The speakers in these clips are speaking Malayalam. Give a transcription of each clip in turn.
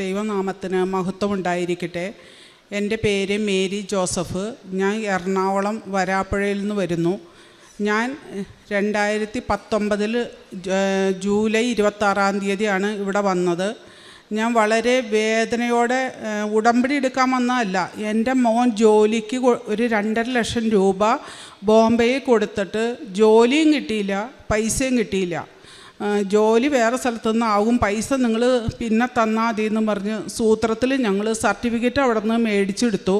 ദൈവനാമത്തിന് മഹത്വം ഉണ്ടായിരിക്കട്ടെ എന്റെ പേര് മേരി ജോസഫ്. ഞാൻ എറണാകുളം വരാപ്പുഴയിൽ നിന്ന് വരുന്നു. ഞാൻ രണ്ടായിരത്തി പത്തൊമ്പതിൽ ജൂലൈ ഇരുപത്താറാം തീയതിയാണ് ഇവിടെ വന്നത്. ഞാൻ വളരെ വേദനയോടെ ഉടമ്പടി എടുക്കാൻ വന്നതല്ല. എന്റെ മോൻ ജോലിക്ക് ഒരു രണ്ടര ലക്ഷം രൂപ ബോംബെയിൽ കൊടുത്തിട്ട് ജോലിയും കിട്ടിയില്ല പൈസയും കിട്ടിയില്ല. ജോലി വേറെ സ്ഥലത്തുനിന്ന് ആവും. പൈസ നിങ്ങൾ പിന്നെ തന്നാൽ മതി എന്ന് പറഞ്ഞ് സൂത്രത്തിൽ ഞങ്ങൾ സർട്ടിഫിക്കറ്റ് അവിടെ നിന്ന് മേടിച്ചെടുത്തു.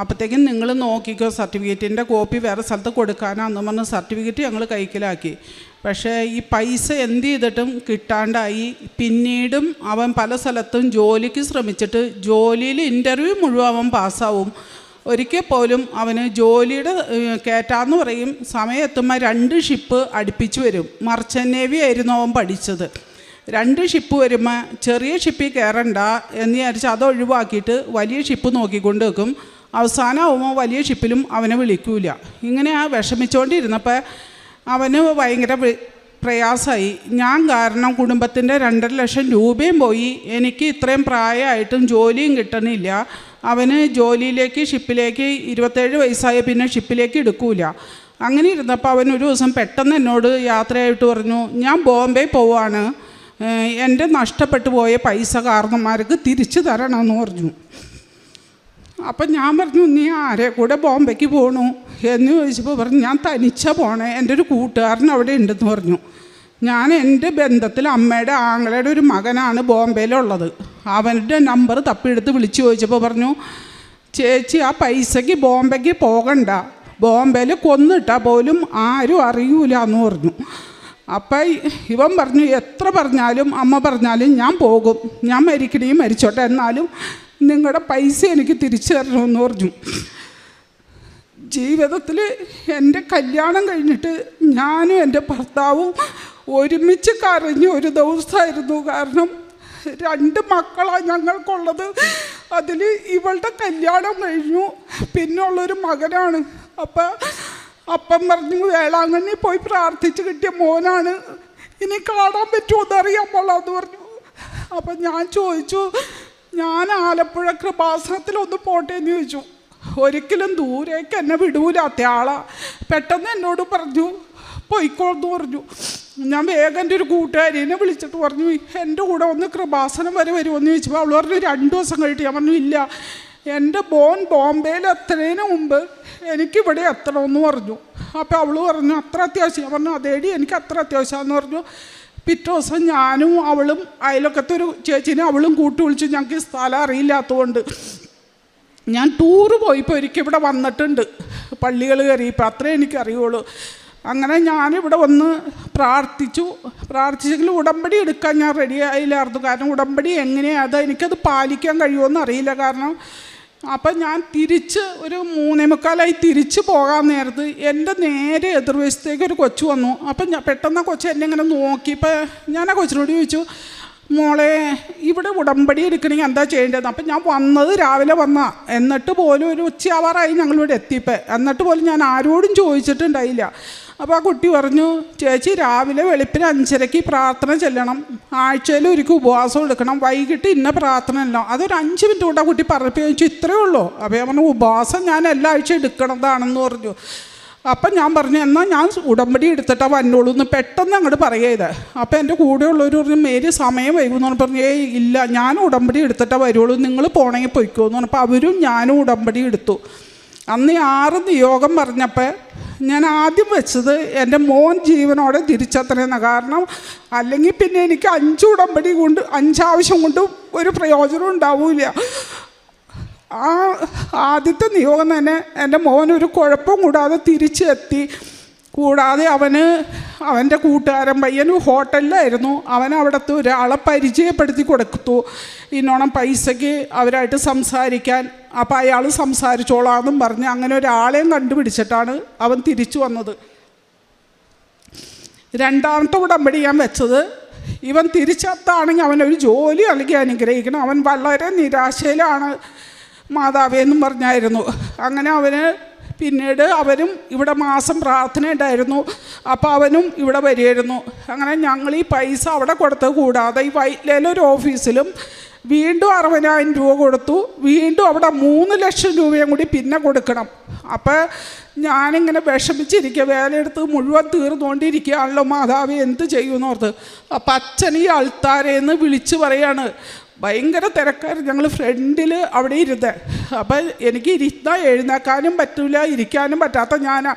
അപ്പോഴത്തേക്കും നിങ്ങൾ നോക്കിക്കോ സർട്ടിഫിക്കറ്റിന്റെ കോപ്പി വേറെ സ്ഥലത്ത് കൊടുക്കാനാന്ന് പറഞ്ഞ് സർട്ടിഫിക്കറ്റ് ഞങ്ങൾ കൈക്കലാക്കി. പക്ഷേ ഈ പൈസ എന്ത് ചെയ്തിട്ടും കിട്ടാണ്ടായി. പിന്നീടും അവൻ പല സ്ഥലത്തും ജോലിക്ക് ശ്രമിച്ചിട്ട് ജോലിയിൽ ഇന്റർവ്യൂ മുഴുവൻ അവൻ പാസ്സാവും ഒരിക്കൽ പോലും അവന് ജോലിയുടെ കയറ്റാന്ന് പറയും. സമയത്തുമ്പോൾ രണ്ട് ഷിപ്പ് അടുപ്പിച്ച് വരും. മർച്ചന്റ് നേവി ആയിരുന്നു അവൻ പഠിച്ചത്. രണ്ട് ഷിപ്പ് വരുമ്പോൾ ചെറിയ ഷിപ്പിൽ കയറണ്ട എന്ന് വിചാരിച്ച് അത് ഒഴിവാക്കിയിട്ട് വലിയ ഷിപ്പ് നോക്കിക്കൊണ്ട് വെക്കും അവസാനമാകുമ്പോൾ വലിയ ഷിപ്പിലും അവനെ വിളിക്കൂല. ഇങ്ങനെ ആ വിഷമിച്ചുകൊണ്ടിരുന്നപ്പോൾ അവന് ഭയങ്കര പ്രയാസമായി ഞാൻ കാരണം കുടുംബത്തിന്റെ രണ്ടര ലക്ഷം രൂപയും പോയി. എനിക്ക് ഇത്രയും പ്രായമായിട്ടും ജോലിയും കിട്ടണില്ല. അവന് ജോലിയിലേക്ക് ഷിപ്പിലേക്ക് ഇരുപത്തേഴ് വയസ്സായ പിന്നെ ഷിപ്പിലേക്ക് എടുക്കൂല. അങ്ങനെ ഇരുന്നപ്പോൾ അവൻ ഒരു ദിവസം പെട്ടെന്ന് എന്നോട് യാത്രയായിട്ട് പറഞ്ഞു ഞാൻ ബോംബെ പോവാണ്. എന്റെ നഷ്ടപ്പെട്ടു പോയ പൈസ കാരണന്മാർക്ക് തിരിച്ചു തരണമെന്ന് പറഞ്ഞു. അപ്പം ഞാൻ പറഞ്ഞു നീ ആരെ കൂടെ ബോംബെക്ക് പോകണു എന്ന് ചോദിച്ചപ്പോൾ പറഞ്ഞു ഞാൻ തനിച്ച പോണേ എന്റെ ഒരു കൂട്ടുകാരൻ അവിടെ ഉണ്ടെന്ന് പറഞ്ഞു. ഞാൻ എന്റെ ബന്ധത്തിൽ അമ്മയുടെ ആങ്ങളയുടെ ഒരു മകനാണ് ബോംബെയിലുള്ളത്. അവന്റെ നമ്പർ തപ്പിയെടുത്ത് വിളിച്ചു ചോദിച്ചപ്പോൾ പറഞ്ഞു ചേച്ചി ആ പൈസയ്ക്ക് ബോംബെക്ക് പോകണ്ട. ബോംബെയിൽ കൊന്നിട്ടാൽ പോലും ആരും അറിയൂല എന്ന് പറഞ്ഞു. അപ്പം ഇവൻ പറഞ്ഞു എത്ര പറഞ്ഞാലും അമ്മ പറഞ്ഞാലും ഞാൻ പോകും. ഞാൻ മരിക്കണേ മരിച്ചോട്ടെ. എന്നാലും നിങ്ങളുടെ പൈസ എനിക്ക് തിരിച്ചു തരണമെന്ന് പറഞ്ഞു. ജീവിതത്തിൽ എന്റെ കല്യാണം കഴിഞ്ഞിട്ട് ഞാനും എന്റെ ഭർത്താവും ഒരുമിച്ച് കരഞ്ഞ ഒരു ദിവസമായിരുന്നു കാരണം രണ്ട് മക്കളാണ് ഞങ്ങൾക്കുള്ളത്. അതിൽ ഇവളുടെ കല്യാണം കഴിഞ്ഞു. പിന്നുള്ളൊരു മകനാണ്. അപ്പം അപ്പം പറഞ്ഞു വേളാങ്കണ്ണി പോയി പ്രാർത്ഥിച്ച് കിട്ടിയ മോനാണ്. ഇനി കാണാൻ പറ്റുമോ എന്നറിയാൻ അത് പറഞ്ഞു. അപ്പം ഞാൻ ചോദിച്ചു ഞാൻ ആലപ്പുഴ കൃപാസനത്തിൽ ഒന്ന് പോട്ടെ എന്ന് ചോദിച്ചു. ഒരിക്കലും ദൂരേക്ക് എന്നെ വിടൂലാത്ത ആളാ പെട്ടെന്ന് എന്നോട് പറഞ്ഞു പൊയ്ക്കോന്ന് പറഞ്ഞു. ഞാൻ വേഗം എന്റെ ഒരു കൂട്ടുകാരിനെ വിളിച്ചിട്ട് പറഞ്ഞു എന്റെ കൂടെ ഒന്ന് കൃപാസനം വരെ വരുമെന്ന് ചോദിച്ചപ്പോൾ അവൾ പറഞ്ഞു രണ്ട് ദിവസം കഴിഞ്ഞിട്ട്. ഞാൻ പറഞ്ഞു ഇല്ല എന്റെ ബോൺ ബോംബെയിൽ എത്തുന്നതിന് മുമ്പ് എനിക്കിവിടെ എത്തണമെന്ന് പറഞ്ഞു. അപ്പോൾ അവൾ പറഞ്ഞു അത്ര അത്യാവശ്യം. ഞാൻ പറഞ്ഞു അതേടി എനിക്ക് അത്ര അത്യാവശ്യമാണെന്ന് പറഞ്ഞു. പിറ്റേ ദിവസം ഞാനും അവളും അയലൊക്കത്തെ ഒരു ചേച്ചിനെ അവളും കൂട്ടി വിളിച്ചു ഞങ്ങൾക്ക് സ്ഥലം അറിയില്ലാത്തതുകൊണ്ട് ഞാൻ ടൂറ് പോയിപ്പോൾ ഒരിക്കൽ ഇവിടെ വന്നിട്ടുണ്ട്. പള്ളികൾ കയറി ഇപ്പം അത്രേ എനിക്കറിയുള്ളൂ. അങ്ങനെ ഞാനിവിടെ വന്ന് പ്രാർത്ഥിച്ചു. പ്രാർത്ഥിച്ചെങ്കിൽ ഉടമ്പടി എടുക്കാൻ ഞാൻ റെഡി ആയില്ലായിരുന്നു. കാരണം ഉടമ്പടി എങ്ങനെയാണ് അത് എനിക്കത് പാലിക്കാൻ കഴിയുമെന്ന് അറിയില്ല. കാരണം അപ്പം ഞാൻ തിരിച്ച് ഒരു മൂന്നേ മുക്കാലായി തിരിച്ച് പോകാൻ നേരത്ത് എന്റെ നേരെ എതിർവശത്തേക്ക് ഒരു കൊച്ചു വന്നു. അപ്പം ഞാൻ പെട്ടെന്ന് ആ കൊച്ചു എന്നെ ഇങ്ങനെ നോക്കിയപ്പോൾ ഞാൻ ആ കൊച്ചിനോട് ചോദിച്ചു മോളെ ഇവിടെ ഉടമ്പടി എടുക്കണമെങ്കിൽ എന്താ ചെയ്യേണ്ടത് അപ്പം ഞാൻ വന്നത് രാവിലെ വന്ന. എന്നിട്ട് പോലും ഒരു ഉച്ചയാവാറായി ഞങ്ങളിവിടെ എത്തിയപ്പോൾ എന്നിട്ട് പോലും ഞാൻ ആരോടും ചോദിച്ചിട്ടുണ്ടായില്ല. അപ്പോൾ ആ കുട്ടി പറഞ്ഞു ചേച്ചി രാവിലെ വെളുപ്പിന് അഞ്ചരയ്ക്ക് പ്രാർത്ഥന ചെല്ലണം. ആഴ്ചയിൽ ഒരിക്കൽ ഉപവാസം എടുക്കണം. വൈകിട്ട് ഇന്ന പ്രാർത്ഥന അല്ല. അതൊരു അഞ്ച് മിനിറ്റ് കൊണ്ട് ആ കുട്ടി പറഞ്ഞപ്പോൾ ചോദിച്ചു ഇത്രയേ ഉള്ളൂ. അപ്പോൾ ഞാൻ പറഞ്ഞു ഉപവാസം ഞാൻ എല്ലാ ആഴ്ചയും എടുക്കണതാണെന്ന് പറഞ്ഞു. അപ്പം ഞാൻ പറഞ്ഞു എന്നാൽ ഞാൻ ഉടമ്പടി എടുത്തിട്ടാ വന്നോളൂ എന്ന് പെട്ടെന്ന് അങ്ങോട്ട് പറയത് അപ്പം എന്റെ കൂടെയുള്ളവർ പറഞ്ഞു മേരി സമയം വൈകുമെന്ന് പറഞ്ഞു പറഞ്ഞു ഏയ് ഇല്ല ഞാൻ ഉടമ്പടി എടുത്തിട്ടാ വരുള്ളൂ. നിങ്ങൾ പോണെങ്കിൽ പൊയ്ക്കോ എന്ന് പറഞ്ഞപ്പോൾ അവരും ഞാനും ഉടമ്പടി എടുത്തു. അന്ന് ആറ് നിയോഗം പറഞ്ഞപ്പോൾ ഞാൻ ആദ്യം വെച്ചത് എന്റെ മോൻ ജീവനോടെ തിരിച്ചെത്തണമെന്ന് കാരണം അല്ലെങ്കിൽ പിന്നെ എനിക്ക് അഞ്ച് ഉടമ്പടി കൊണ്ട് അഞ്ചാവശ്യം കൊണ്ട് ഒരു പ്രയോജനം ഉണ്ടാവില്ല. ആ ആദ്യത്തെ നിയോഗം തന്നെ എന്റെ മോൻ ഒരു കുഴപ്പം കൂടാതെ തിരിച്ചെത്തി. കൂടാതെ അവന് അവന്റെ കൂട്ടുകാരൻ പയ്യൻ ഹോട്ടലിലായിരുന്നു. അവൻ അവിടുത്തെ ഒരാളെ പരിചയപ്പെടുത്തി കൊടുത്തു. ഇന്നോണം പൈസയ്ക്ക് അവരായിട്ട് സംസാരിക്കാൻ. അപ്പോൾ അയാൾ സംസാരിച്ചോളാമെന്നും പറഞ്ഞ് അങ്ങനെ ഒരാളെയും കണ്ടുപിടിച്ചിട്ടാണ് അവൻ തിരിച്ചു വന്നത്. രണ്ടാമത്തെ ഉടമ്പടി ഞാൻ വെച്ചത് ഇവൻ തിരിച്ചെത്താണെങ്കിൽ അവനൊരു ജോലി നൽകി അനുഗ്രഹിക്കണം. അവൻ വളരെ നിരാശയിലാണ്. മാതാവേ എന്നും പറഞ്ഞായിരുന്നു. അങ്ങനെ അവന് പിന്നീട് അവരും ഇവിടെ മാസം പ്രാർത്ഥന ഉണ്ടായിരുന്നു. അപ്പോൾ അവനും ഇവിടെ വരികയായിരുന്നു. അങ്ങനെ ഞങ്ങൾ ഈ പൈസ അവിടെ കൊടുത്തത് കൂടാതെ ഈ ഒരു ഓഫീസിലും വീണ്ടും അറുപതിനായിരം രൂപ കൊടുത്തു. വീണ്ടും അവിടെ മൂന്ന് ലക്ഷം രൂപയും കൂടി പിന്നെ കൊടുക്കണം. അപ്പോൾ ഞാനിങ്ങനെ വിഷമിച്ചിരിക്കുക. വേലയെടുത്ത് മുഴുവൻ തീർന്നുകൊണ്ടിരിക്കുകയാണല്ലോ മാതാവ് എന്ത് ചെയ്യുമെന്ന് ഓർത്ത്. അപ്പം അച്ഛൻ ഈ അൾത്താരേന്ന് വിളിച്ച് പറയാണ് ഭയങ്കര തിരക്കായിരുന്നു ഞങ്ങൾ ഫ്രണ്ടിൽ അവിടെ ഇരുന്ന്. അപ്പം എനിക്ക് ഇരുന്നാൽ എഴുന്നേക്കാനും പറ്റില്ല ഇരിക്കാനും പറ്റാത്ത ഞാനാ.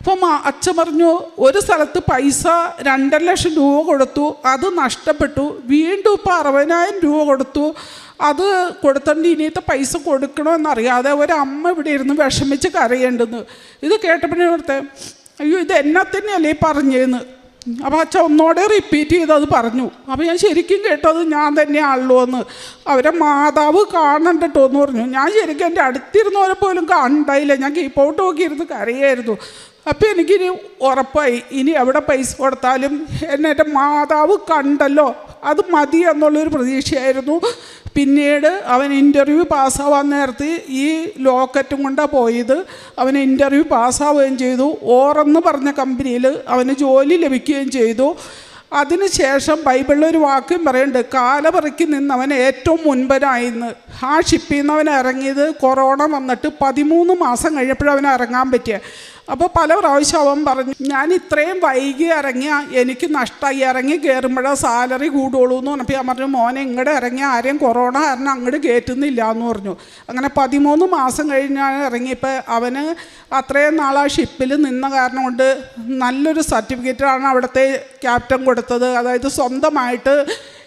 അപ്പം അച്ഛൻ പറഞ്ഞു ഒരു സ്ഥലത്ത് പൈസ രണ്ടര ലക്ഷം രൂപ കൊടുത്തു അത് നഷ്ടപ്പെട്ടു. വീണ്ടും ഇപ്പോൾ അറുപതിനായിരം രൂപ കൊടുത്തു. അത് കൊടുത്തോണ്ട് ഇനിയത്തെ പൈസ കൊടുക്കണമെന്നറിയാതെ ഒരമ്മ ഇവിടെ ഇരുന്ന് വിഷമിച്ച് കരയേണ്ടെന്ന്. ഇത് കേട്ടപ്പോഴത്തെ അയ്യോ ഇത് എന്നെ തന്നെയല്ലേ ഈ പറഞ്ഞേന്ന്. അപ്പോൾ അച്ഛൻ ഒന്നോടെ റിപ്പീറ്റ് ചെയ്ത് അത് പറഞ്ഞു. അപ്പോൾ ഞാൻ ശരിക്കും കേട്ടത് ഞാൻ തന്നെയാണല്ലോ എന്ന്. അവരെ മാതാവ് കാണണ്ട കേട്ടോ എന്ന് പറഞ്ഞു. ഞാൻ ശരിക്കും എന്റെ അടുത്തിരുന്നവരെ പോലും കണ്ടായില്ല ഞാൻ കീപ്പോട്ട് നോക്കിയിരുന്ന് കരയായിരുന്നു. അപ്പോൾ എനിക്കിനി ഉറപ്പായി ഇനി എവിടെ പൈസ കൊടുത്താലും എന്നെ എന്റെ മാതാവ് കണ്ടല്ലോ. അത് മതി എന്നുള്ളൊരു പ്രതീക്ഷയായിരുന്നു. പിന്നീട് അവൻ ഇന്റർവ്യൂ പാസ്സാവാൻ നേരത്തെ ഈ ലോക്കറ്റും കൊണ്ടാണ് പോയത്. അവൻ ഇന്റർവ്യൂ പാസ്സാവുകയും ചെയ്തു. ഓറെന്ന് പറഞ്ഞ കമ്പനിയിൽ അവന് ജോലി ലഭിക്കുകയും ചെയ്തു. അതിനുശേഷം ബൈബിളിൽ ഒരു വാക്യം പറയുന്നുണ്ട് കാലപറിക്ക് നിന്നവൻ ഏറ്റവും മുൻപനായിന്ന് ആ ഷിപ്പിൽ നിന്ന് അവൻ ഇറങ്ങിയത് കൊറോണ വന്നിട്ട് പതിമൂന്ന് മാസം കഴിഞ്ഞപ്പോഴവൻ അവൻ ഇറങ്ങാൻ പറ്റിയ. അപ്പോൾ പല പ്രാവശ്യം അവൻ പറഞ്ഞു ഞാൻ ഇത്രയും വൈകി ഇറങ്ങിയ എനിക്ക് നഷ്ടമായി ഇറങ്ങി കയറുമ്പോഴേ സാലറി കൂടുള്ളൂ എന്ന് പറഞ്ഞപ്പോൾ ഞാൻ പറഞ്ഞു മോനെ ഇങ്ങോട്ട് ഇറങ്ങി ആരെയും കൊറോണ കാരണം അങ്ങോട്ട് കയറ്റുന്നില്ല എന്ന് പറഞ്ഞു. അങ്ങനെ പതിമൂന്ന് മാസം കഴിഞ്ഞാണ് ഇറങ്ങിയപ്പോൾ അവന് അത്രയും നാൾ ആ ഷിപ്പിൽ നിന്ന കാരണം കൊണ്ട് നല്ലൊരു സർട്ടിഫിക്കറ്റാണ് അവിടുത്തെ ക്യാപ്റ്റൻ കൊടുത്തത്. അതായത് സ്വന്തമായിട്ട്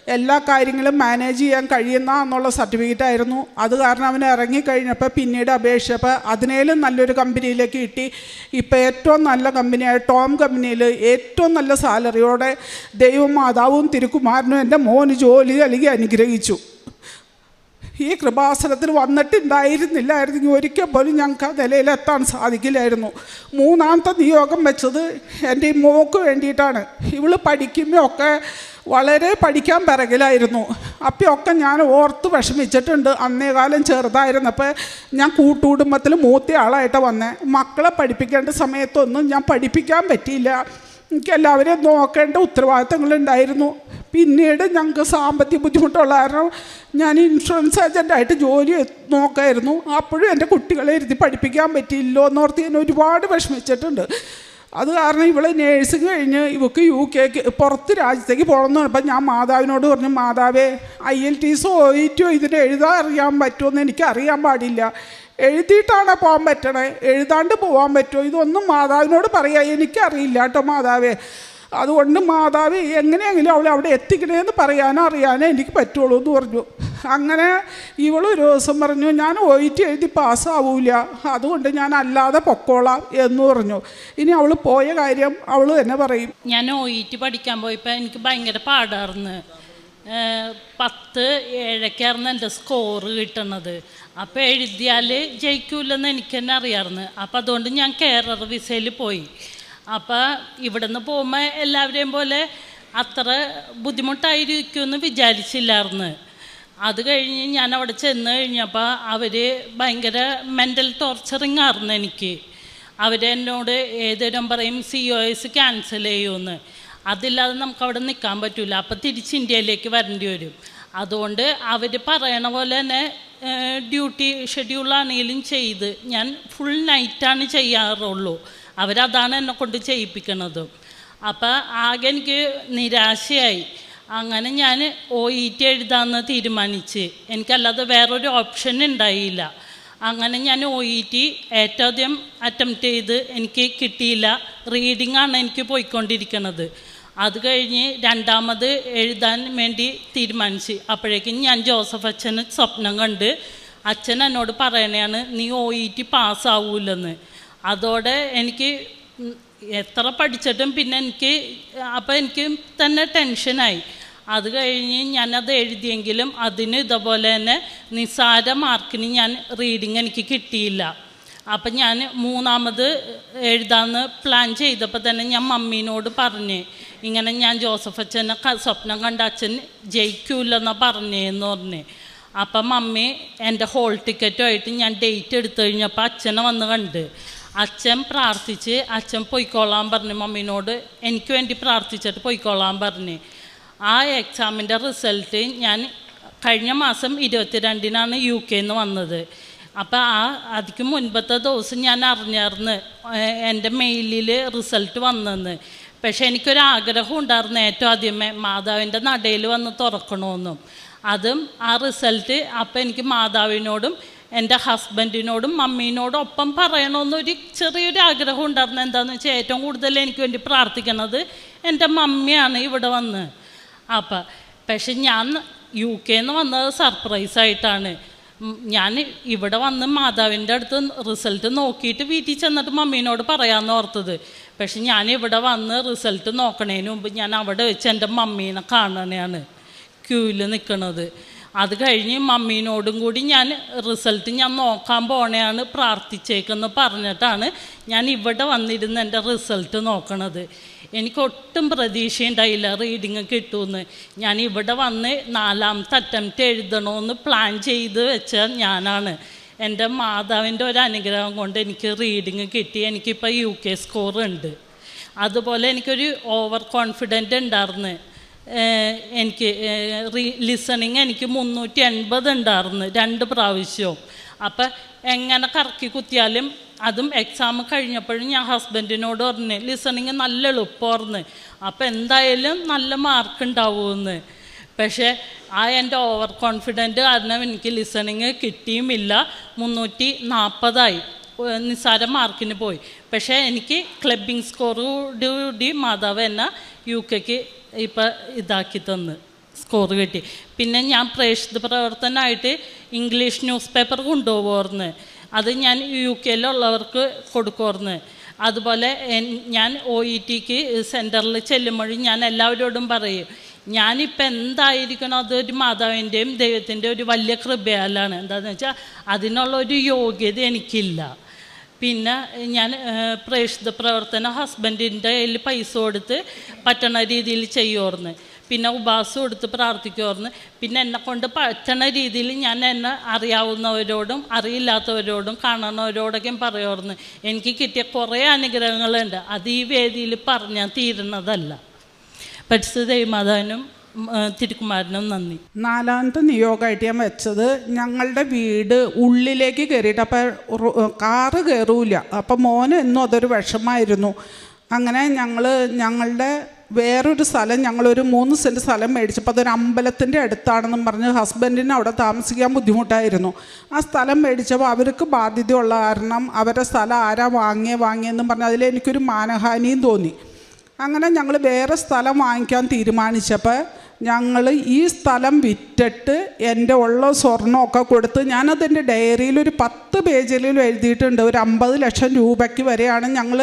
എല്ലാ കാര്യങ്ങളും മാനേജ് ചെയ്യാൻ കഴിയുന്ന എന്നുള്ള സർട്ടിഫിക്കറ്റ് ആയിരുന്നു. അത് കാരണം അവൻ ഇറങ്ങിക്കഴിഞ്ഞപ്പോൾ പിന്നീട് അപേക്ഷിച്ചപ്പോൾ അതിനേലും നല്ലൊരു കമ്പനിയിലേക്ക് കിട്ടി. ഇപ്പോൾ ഏറ്റവും നല്ല കമ്പനിയായ ടോം കമ്പനിയിൽ ഏറ്റവും നല്ല സാലറിയോടെ ദൈവം മാതാവും തിരുക്കുമാരനും എന്റെ മോന് ജോലി നൽകി അനുഗ്രഹിച്ചു. ഈ കൃപാസനത്തിൽ വന്നിട്ടുണ്ടായിരുന്നില്ലായിരുന്നെങ്കിൽ ഒരിക്കൽ പോലും ഞങ്ങൾക്ക് ആ നിലയിലെത്താൻ സാധിക്കില്ലായിരുന്നു. മൂന്നാമത്തെ നിയോഗം വെച്ചത് എന്റെ ഈ മോക്ക് വേണ്ടിയിട്ടാണ്. ഇവൾ പഠിക്കുമ്പോഴൊക്കെ വളരെ പഠിക്കാൻ പിറകിലായിരുന്നു. അപ്പോഴൊക്കെ ഞാൻ ഓർത്ത് വിഷമിച്ചിട്ടുണ്ട്. അന്നേ കാലം ചെറുതായിരുന്നപ്പോൾ ഞാൻ കൂട്ടുകുടുംബത്തിൽ മൂത്ത ആളായിട്ട് വന്നേ. മക്കളെ പഠിപ്പിക്കേണ്ട സമയത്തൊന്നും ഞാൻ പഠിപ്പിക്കാൻ പറ്റിയില്ല. എനിക്ക് എല്ലാവരെയും നോക്കേണ്ട ഉത്തരവാദിത്തങ്ങളുണ്ടായിരുന്നു. പിന്നീട് ഞങ്ങൾക്ക് സാമ്പത്തിക ബുദ്ധിമുട്ടുള്ള കാരണം ഞാൻ ഇൻഷുറൻസ് ഏജന്റായിട്ട് ജോലി നോക്കായിരുന്നു. അപ്പോഴും എന്റെ കുട്ടികളെ ഇരുത്തി പഠിപ്പിക്കാൻ പറ്റിയില്ലോ എന്നോർത്ത് ഞാൻ ഒരുപാട് വിഷമിച്ചിട്ടുണ്ട്. അത് കാരണം ഇവളെ നേഴ്സ് കഴിഞ്ഞ് ഇവക്ക് യു കെക്ക് പുറത്ത് രാജ്യത്തേക്ക് പോകണമെന്ന് പറഞ്ഞപ്പോൾ ഞാൻ മാതാവിനോട് പറഞ്ഞു മാതാവേ ഐ എൽ ടി സോ ഒ ഇ ടിയോ ഇതിന് എഴുതാൻ അറിയാൻ പറ്റുമെന്ന് എനിക്ക് അറിയാൻ പാടില്ല. എഴുതിയിട്ടാണ് പോകാൻ പറ്റണേ? എഴുതാണ്ട് പോകാൻ പറ്റുമോ? ഇതൊന്നും മാതാവിനോട് പറയാം എനിക്കറിയില്ല കേട്ടോ മാതാവേ. അതുകൊണ്ട് മാതാവ് എങ്ങനെയെങ്കിലും അവളെ അവിടെ എത്തിക്കണേന്ന് പറയാനോ അറിയാനോ എനിക്ക് പറ്റുള്ളൂ എന്ന് പറഞ്ഞു. അങ്ങനെ ഇവൾ ഒരു ദിവസം പറഞ്ഞു ഞാൻ ഒ ടി എഴുതി പാസ്സാവൂല. അതുകൊണ്ട് ഞാൻ അല്ലാതെ പൊക്കോളാം എന്ന് പറഞ്ഞു. ഇനി അവൾ പോയ കാര്യം അവൾ തന്നെ പറയും. ഞാൻ ഒ ടി പഠിക്കാൻ പോയപ്പോൾ എനിക്ക് ഭയങ്കര പാടായിരുന്നു പത്ത് ഏഴൊക്കെയായിരുന്നു എന്റെ സ്കോറ് കിട്ടണത്. അപ്പോൾ എഴുതിയാൽ ജയിക്കൂലെന്ന് എനിക്ക് തന്നെ അറിയാമായിരുന്നു അപ്പോൾ അതുകൊണ്ട് ഞാൻ കേരള വിസയിൽ പോയി. അപ്പോൾ ഇവിടുന്ന് പോകുമ്പോൾ എല്ലാവരെയും പോലെ അത്ര ബുദ്ധിമുട്ടായിരിക്കുമെന്ന് വിചാരിച്ചില്ലായിരുന്നു. അത് കഴിഞ്ഞ് ഞാൻ അവിടെ ചെന്ന് കഴിഞ്ഞപ്പോൾ അവർ ഭയങ്കര മെന്റൽ ടോർച്ചറിങ് ആയിരുന്നു എനിക്ക്. അവരെന്നോട് ഏതൊരും പറയും സി ഒ എസ് ക്യാൻസൽ ചെയ്യുമെന്ന്. അതില്ലാതെ നമുക്ക് അവിടെ നിൽക്കാൻ പറ്റില്ല അപ്പം തിരിച്ച് ഇന്ത്യയിലേക്ക് വരേണ്ടി വരും. അതുകൊണ്ട് അവർ പറയണ പോലെ തന്നെ ഡ്യൂട്ടി ഷെഡ്യൂളാണെങ്കിലും ചെയ്ത് ഞാൻ ഫുൾ നൈറ്റാണ് ചെയ്യാറുള്ളൂ. അവരതാണ് എന്നെ കൊണ്ട് ചെയ്യിപ്പിക്കണതും. അപ്പോൾ ആകെ എനിക്ക് നിരാശയായി. അങ്ങനെ ഞാൻ ഒ ഇ ടി എഴുതാമെന്ന് തീരുമാനിച്ച്. എനിക്കല്ലാതെ വേറൊരു ഓപ്ഷൻ ഉണ്ടായില്ല. അങ്ങനെ ഞാൻ ഒ ഇ ടി ഏറ്റവും ആദ്യം അറ്റംപ്റ്റ് ചെയ്ത് എനിക്ക് കിട്ടിയില്ല. റീഡിംഗ് ആണ് എനിക്ക് പോയിക്കൊണ്ടിരിക്കുന്നത് അത് കഴിഞ്ഞ് രണ്ടാമത് എഴുതാൻ വേണ്ടി തീരുമാനിച്ച്. അപ്പോഴേക്കും ഞാൻ ജോസഫ് അച്ഛന് സ്വപ്നം കണ്ട് അച്ഛൻ എന്നോട് പറയണയാണ് നീ ഒ ഇ ടി പാസ്സാവൂലെന്ന് അതോടെ എനിക്ക് എത്ര പഠിച്ചിട്ടും പിന്നെ എനിക്ക് അപ്പോൾ എനിക്ക് തന്നെ ടെൻഷനായി. അത് കഴിഞ്ഞ് ഞാനത് എഴുതിയെങ്കിലും അതിന് ഇതുപോലെ തന്നെ നിസ്സാര മാർക്കിന് ഞാൻ റീഡിങ് എനിക്ക് കിട്ടിയില്ല. അപ്പം ഞാൻ മൂന്നാമത് എഴുതാമെന്ന് പ്ലാൻ ചെയ്തപ്പോൾ തന്നെ ഞാൻ മമ്മീനോട് പറഞ്ഞു ഇങ്ങനെ ഞാൻ ജോസഫ് അച്ഛനെ സ്വപ്നം കണ്ട അച്ഛൻ ജയിക്കൂലെന്നാണ് പറഞ്ഞേന്ന് പറഞ്ഞ്. അപ്പം മമ്മി എന്റെ ഹോൾ ടിക്കറ്റുമായിട്ട് ഞാൻ ഡേറ്റ് എടുത്തു കഴിഞ്ഞപ്പോൾ അച്ഛനെ വന്ന് കണ്ട്. അച്ഛൻ പ്രാർത്ഥിച്ച് അച്ഛൻ പൊയ്ക്കോളാൻ പറഞ്ഞു മമ്മീനോട്. എനിക്ക് വേണ്ടി പ്രാർത്ഥിച്ചിട്ട് പൊയ്ക്കോളാൻ പറഞ്ഞു. ആ എക്സാമിന്റെ റിസൾട്ട് ഞാൻ കഴിഞ്ഞ മാസം ഇരുപത്തിരണ്ടിനാണ് യു കെ നിന്ന് വന്നത്. അപ്പോൾ ആ അതിക്ക് മുൻപത്തെ ദിവസം ഞാൻ അറിഞ്ഞായിരുന്നു എന്റെ മെയിലിൽ റിസൾട്ട് വന്നെന്ന്. പക്ഷേ എനിക്കൊരാഗ്രഹം ഉണ്ടായിരുന്നു ഏറ്റവും ആദ്യമേ മാതാവിന്റെ നടയിൽ വന്ന് തുറക്കണമെന്നും അതും ആ റിസൾട്ട് അപ്പോൾ എനിക്ക് മാതാവിനോടും എന്റെ ഹസ്ബൻഡിനോടും മമ്മീനോടും ഒപ്പം പറയണമെന്നൊരു ചെറിയൊരു ആഗ്രഹം ഉണ്ടായിരുന്നു. എന്താണെന്ന് വെച്ചാൽ ഏറ്റവും കൂടുതൽ എനിക്ക് വേണ്ടി പ്രാർത്ഥിക്കുന്നത് എന്റെ മമ്മിയാണ് ഇവിടെ വന്ന്. അപ്പം പക്ഷെ ഞാൻ യു കെന്ന് വന്നത് സർപ്രൈസായിട്ടാണ് ഞാൻ ഇവിടെ വന്ന് മാതാവിന്റെ അടുത്ത് റിസൾട്ട് നോക്കിയിട്ട് വീട്ടിൽ ചെന്നിട്ട് മമ്മീനോട് പറയാമെന്ന് ഓർത്തത്. പക്ഷെ ഞാൻ ഇവിടെ വന്ന് റിസൾട്ട് നോക്കണതിന് മുമ്പ് ഞാൻ അവിടെ വെച്ച് എന്റെ മമ്മീനെ കാണണയാണ് ക്യൂവിൽ നിൽക്കണത്. അത് കഴിഞ്ഞ് മമ്മീനോടും കൂടി ഞാൻ റിസൾട്ട് ഞാൻ നോക്കാൻ പോണേയാണ് പ്രാർത്ഥിച്ചേക്കെന്ന് പറഞ്ഞിട്ടാണ് ഞാൻ ഇവിടെ വന്നിരുന്ന് എന്റെ റിസൾട്ട് നോക്കണത്. എനിക്ക് ഒട്ടും പ്രതീക്ഷയുണ്ടായില്ല റീഡിങ് കിട്ടുമെന്ന് ഞാൻ ഇവിടെ വന്ന് നാലാമത്തെ അറ്റംപ്റ്റ് എഴുതണമെന്ന് പ്ലാൻ ചെയ്ത് വെച്ച ഞാനാണ്. എന്റെ മാതാവിന്റെ ഒരു അനുഗ്രഹം കൊണ്ട് എനിക്ക് റീഡിങ് കിട്ടി. എനിക്കിപ്പോൾ യു കെ സ്കോർ ഉണ്ട്. അതുപോലെ എനിക്കൊരു ഓവർ കോൺഫിഡന്റ് ഉണ്ടായിരുന്നു എനിക്ക് ലിസണിങ് എനിക്ക് മുന്നൂറ്റി എൺപത് ഉണ്ടായിരുന്നു രണ്ട് പ്രാവശ്യവും. അപ്പം എങ്ങനെ കറക്കി കുത്തിയാലും അതും എക്സാം കഴിഞ്ഞപ്പോഴും ഞാൻ ഹസ്ബൻഡിനോട് പറഞ്ഞു ലിസണിങ് നല്ല എളുപ്പമായിരുന്നു. അപ്പം എന്തായാലും നല്ല മാർക്ക് ഉണ്ടാവുമെന്ന്. പക്ഷേ ആ എന്റെ ഓവർ കോൺഫിഡന്റ് കാരണം എനിക്ക് ലിസണിങ് കിട്ടിയുമില്ല. മുന്നൂറ്റി നാൽപ്പതായി നിസ്സാര മാർക്കിന് പോയി. പക്ഷേ എനിക്ക് ക്ലബിംഗ് സ്കോറോടുകൂടി മാതാവ് എന്നെ യു കെക്ക് ഇപ്പം ഇതാക്കി തന്ന് സ്കോർ കിട്ടി. പിന്നെ ഞാൻ പ്രേക്ഷിത പ്രവർത്തനമായിട്ട് ഇംഗ്ലീഷ് ന്യൂസ് പേപ്പർ കൊണ്ടുപോകുമായിരുന്നു അത് ഞാൻ യു കെയിലുള്ളവർക്ക് കൊടുക്കുമായിരുന്നു അതുപോലെ ഞാൻ ഒ ഇ ടിക്ക് സെന്ററിൽ ചെല്ലുമ്പോഴും ഞാൻ എല്ലാവരോടും പറയും ഞാനിപ്പോൾ എന്തായിരിക്കണം അതൊരു മാതാവിന്റെയും ദൈവത്തിന്റെ ഒരു വലിയ കൃപയാലാണ്. എന്താണെന്ന് വെച്ചാൽ അതിനുള്ള ഒരു യോഗ്യത എനിക്കില്ല. പിന്നെ ഞാൻ പ്രേക്ഷിത പ്രവർത്തനം ഹസ്ബൻഡിന്റെ കയ്യിൽ പൈസ കൊടുത്ത് പറ്റണ രീതിയിൽ ചെയ്യുമായിരുന്നു പിന്നെ ഉപാസം കൊടുത്ത് പ്രാർത്ഥിക്കുമായിരുന്നു പിന്നെ എന്നെ കൊണ്ട് പറ്റണ രീതിയിൽ ഞാൻ എന്നെ അറിയാവുന്നവരോടും അറിയില്ലാത്തവരോടും കാണുന്നവരോടൊക്കെ പറയുമായിരുന്നു എനിക്ക് കിട്ടിയ കുറേ അനുഗ്രഹങ്ങളുണ്ട്. അത് ഈ വേദിയിൽ പറഞ്ഞാൽ തീരുന്നതല്ല. പരിസ്ഥിതി ദൈവമാതാവിനും തിരുക്കുമാരനും നന്ദി. നാലാമത്തെ നിയോഗമായിട്ട് ഞാൻ വെച്ചത് ഞങ്ങളുടെ വീട് ഉള്ളിലേക്ക് കയറിയിട്ട് അപ്പോൾ കാറ് കയറൂല. അപ്പം മോന് എന്നും അതൊരു വിഷമായിരുന്നു. അങ്ങനെ ഞങ്ങൾ ഞങ്ങളുടെ വേറൊരു സ്ഥലം ഞങ്ങളൊരു മൂന്ന് സെന്റ് സ്ഥലം മേടിച്ചപ്പോൾ അതൊരു അമ്പലത്തിന്റെ അടുത്താണെന്നും പറഞ്ഞ് ഹസ്ബൻഡിന് അവിടെ താമസിക്കാൻ ബുദ്ധിമുട്ടായിരുന്നു. ആ സ്ഥലം മേടിച്ചപ്പോൾ അവർക്ക് ബാധ്യതയുള്ള കാരണം അവരുടെ സ്ഥലം ആരാ വാങ്ങിയേ വാങ്ങിയെന്നും പറഞ്ഞ് അതിലെനിക്കൊരു മാനഹാനിയും തോന്നി. അങ്ങനെ ഞങ്ങൾ വേറെ സ്ഥലം വാങ്ങിക്കാൻ തീരുമാനിച്ചപ്പോൾ ഞങ്ങൾ ഈ സ്ഥലം വിറ്റിട്ട് എന്റെ ഉള്ള സ്വർണമൊക്കെ കൊടുത്ത് ഞാനതിന്റെ ഡയറിയിൽ ഒരു പത്ത് പേജിലും എഴുതിയിട്ടുണ്ട്. ഒരു അമ്പത് ലക്ഷം രൂപയ്ക്ക് വരെയാണ് ഞങ്ങൾ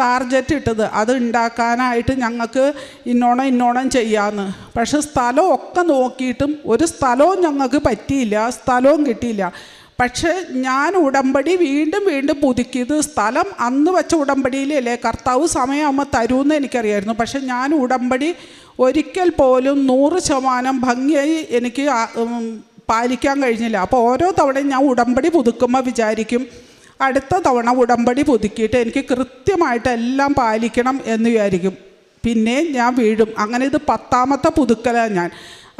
ടാർഗറ്റ് ഇട്ടത്. അത് ഉണ്ടാക്കാനായിട്ട് ഞങ്ങൾക്ക് ഇന്നോണം ഇന്നോണം ചെയ്യാമെന്ന് പക്ഷെ സ്ഥലമൊക്കെ നോക്കിയിട്ടും ഒരു സ്ഥലവും ഞങ്ങൾക്ക് പറ്റിയില്ല സ്ഥലവും കിട്ടിയില്ല. പക്ഷേ ഞാൻ ഉടമ്പടി വീണ്ടും വീണ്ടും പുതുക്കിയത് സ്ഥലം അന്ന് വെച്ച ഉടമ്പടിയിലല്ലേ? കർത്താവ് സമയമാകുമ്പോൾ തരുമെന്ന് എനിക്കറിയായിരുന്നു. പക്ഷേ ഞാൻ ഉടമ്പടി ഒരിക്കൽ പോലും നൂറ് ശതമാനം ഭംഗിയായി എനിക്ക് പാലിക്കാൻ കഴിഞ്ഞില്ല. അപ്പോൾ ഓരോ തവണയും ഞാൻ ഉടമ്പടി പുതുക്കുമ്പോൾ വിചാരിക്കും അടുത്ത തവണ ഉടമ്പടി പുതുക്കിയിട്ട് എനിക്ക് കൃത്യമായിട്ട് എല്ലാം പാലിക്കണം എന്ന് വിചാരിക്കും. പിന്നെ ഞാൻ വീഴും. അങ്ങനെ ഇത് പത്താമത്തെ പുതുക്കലാണ് ഞാൻ.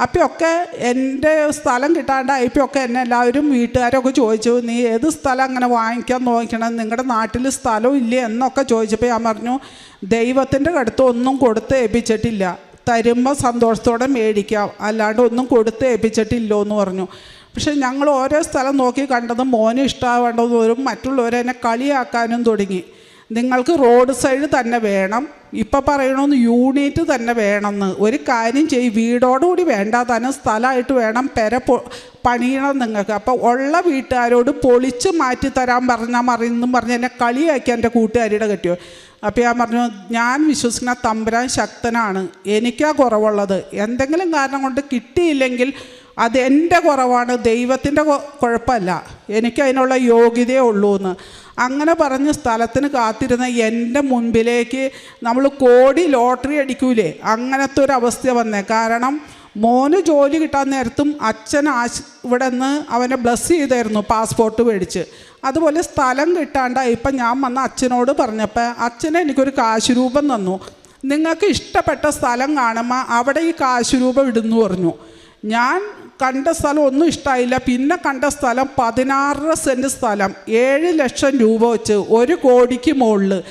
അപ്പോഴൊക്കെ എന്റെ സ്ഥലം കിട്ടാണ്ടായപ്പോഴൊക്കെ എന്നെ എല്ലാവരും വീട്ടുകാരൊക്കെ ചോദിച്ചു നീ ഏത് സ്ഥലം അങ്ങനെ വാങ്ങിക്കാൻ നോക്കണം? നിങ്ങളുടെ നാട്ടിൽ സ്ഥലം ഇല്ലേ എന്നൊക്കെ ചോദിച്ചപ്പോൾ ഞാൻ പറഞ്ഞു ദൈവത്തിന്റെ അടുത്ത് ഒന്നും കൊടുത്ത് ഏൽപ്പിച്ചിട്ടില്ല. തരുമ്പോൾ സന്തോഷത്തോടെ മേടിക്കാം. അല്ലാണ്ട് ഒന്നും കൊടുത്ത് ഏൽപ്പിച്ചിട്ടില്ലോ എന്ന് പറഞ്ഞു. പക്ഷേ ഞങ്ങൾ ഓരോ സ്ഥലം നോക്കി കണ്ടതും മോന് ഇഷ്ടമാവേണ്ടതും മറ്റുള്ളവരെ എന്നെ കളിയാക്കാനും തുടങ്ങി. നിങ്ങൾക്ക് റോഡ് സൈഡ് തന്നെ വേണം. ഇപ്പം പറയണമെന്ന് യൂണിറ്റ് തന്നെ വേണമെന്ന്. ഒരു കാര്യം ചെയ്യും വീടോടുകൂടി വേണ്ട തന്നെ സ്ഥലമായിട്ട് വേണം പെര പൊ പണിയണം നിങ്ങൾക്ക്. അപ്പോൾ ഉള്ള വീട്ടുകാരോട് പൊളിച്ച് മാറ്റി തരാൻ പറഞ്ഞാൽ മറിയെന്നും പറഞ്ഞ് എന്നെ കളിയാക്കി എന്റെ കൂട്ടുകാരിയുടെ കെട്ടിയോ. അപ്പോൾ ഞാൻ പറഞ്ഞു ഞാൻ വിശ്വസിക്കുന്ന തമ്പുരാൻ ശക്തനാണ്. എനിക്കാ കുറവുള്ളത്. എന്തെങ്കിലും കാരണം കൊണ്ട് കിട്ടിയില്ലെങ്കിൽ അത് എന്റെ കുറവാണ്. ദൈവത്തിന്റെ കുഴപ്പമല്ല എനിക്കതിനുള്ള യോഗ്യതയേ ഉള്ളൂ എന്ന് അങ്ങനെ പറഞ്ഞ് സ്ഥലത്തിന് കാത്തിരുന്ന എന്റെ മുൻപിലേക്ക് നമ്മൾ കോടി ലോട്ടറി അടിക്കൂലേ? അങ്ങനത്തെ ഒരു അവസ്ഥ വന്നേ. കാരണം മോന് ജോലി കിട്ടാൻ നേരത്തും അച്ഛൻ ആശ് ഇവിടെ നിന്ന് അവനെ ബ്ലസ് ചെയ്തായിരുന്നു പാസ്പോർട്ട് മേടിച്ച്. അതുപോലെ സ്ഥലം കിട്ടാണ്ടായി. ഇപ്പം ഞാൻ വന്ന അച്ഛനോട് പറഞ്ഞപ്പോൾ അച്ഛൻ എനിക്കൊരു കാശ് രൂപം തന്നു. നിങ്ങൾക്ക് ഇഷ്ടപ്പെട്ട സ്ഥലം കാണുമ്പോൾ അവിടെ ഈ കാശുരൂപം ഇടുന്നു പറഞ്ഞു. ഞാൻ കണ്ട സ്ഥലം ഒന്നും ഇഷ്ടമായില്ല പിന്നെ കണ്ട സ്ഥലം പതിനാറര സെന്റ് സ്ഥലം. ഏഴ് ലക്ഷം രൂപ വെച്ച് ഒരു കോടിക്ക് മുകളിൽ